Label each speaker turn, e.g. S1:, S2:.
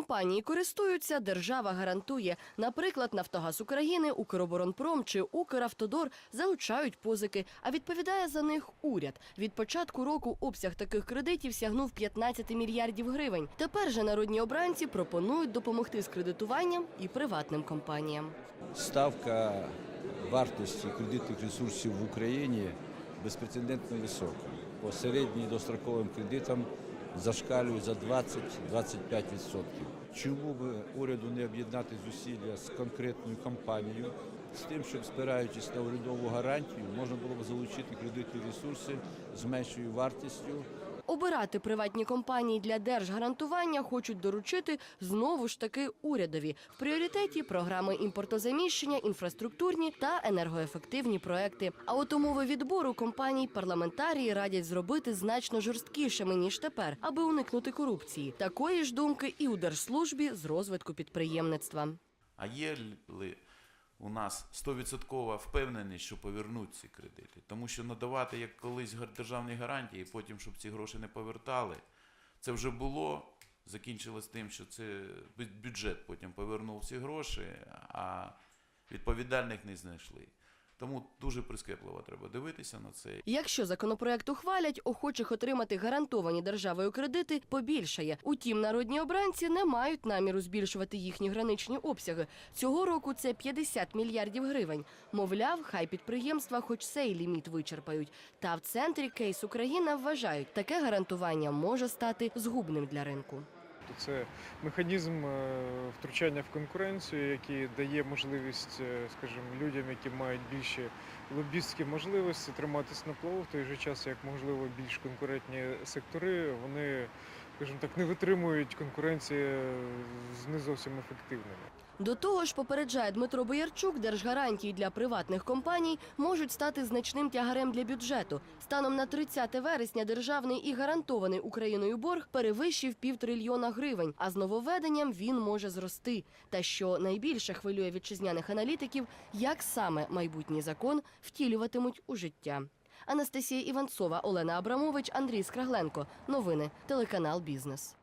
S1: компанії користуються, держава гарантує. Наприклад, Нафтогаз України, Укроборонпром чи Укравтодор залучають позики, а відповідає за них уряд. Від початку року обсяг таких кредитів сягнув 15 мільярдів гривень. Тепер же народні обранці пропонують допомогти з кредитуванням і приватним компаніям.
S2: Ставка вартості кредитних ресурсів в Україні безпрецедентно висока. По середнім достроковим кредитам зашкалює за 20-25%. Чому б уряду не об'єднати зусилля з конкретною компанією, з тим, щоб спираючись на урядову гарантію, можна було б залучити кредитні ресурси з меншою вартістю,
S1: Обирати приватні компанії для держгарантування хочуть доручити знову ж таки урядові. В пріоритеті програми імпортозаміщення, інфраструктурні та енергоефективні проекти. А от умови відбору компаній парламентарії радять зробити значно жорсткішими ніж тепер, аби уникнути корупції. Такої ж думки і у держслужбі з розвитку підприємництва.
S3: А є ли у нас 100% впевненість, що повернуть ці кредити? Тому що надавати як колись державні гарантії, потім, щоб ці гроші не повертали, це вже було. Закінчилось тим, що це бюджет потім повернув ці гроші, а відповідальних не знайшли. Тому дуже прискіпливо треба дивитися на це.
S1: Якщо законопроект ухвалять, охочих отримати гарантовані державою кредити побільшає. Утім, народні обранці не мають наміру збільшувати їхні граничні обсяги. Цього року це 50 мільярдів гривень. Мовляв, хай підприємства хоч цей ліміт вичерпають. Та в центрі кейс Україна вважають, таке гарантування може стати згубним для ринку.
S4: Тобто Це механізм е, втручання в конкуренцію, який дає можливість, е, скажімо, людям, які мають більші лобістські можливості, триматись на плаву в той же час, як можливо більш конкурентні сектори, вони, скажімо так, не витримують конкуренції з не зовсім ефективними.
S1: До того ж, попереджає Дмитро Боярчук, держгарантії для приватних компаній можуть стати значним тягарем для бюджету. Станом на 30 вересня державний і гарантований Україною борг перевищив півтрильйона гривень, а з нововведенням він може зрости. Та що найбільше хвилює вітчизняних аналітиків, як саме майбутній закон втілюватимуть у життя. Анастасія Іванцова, Олена Абрамович, Андрій Скрагленко. Новини телеканал Бізнес.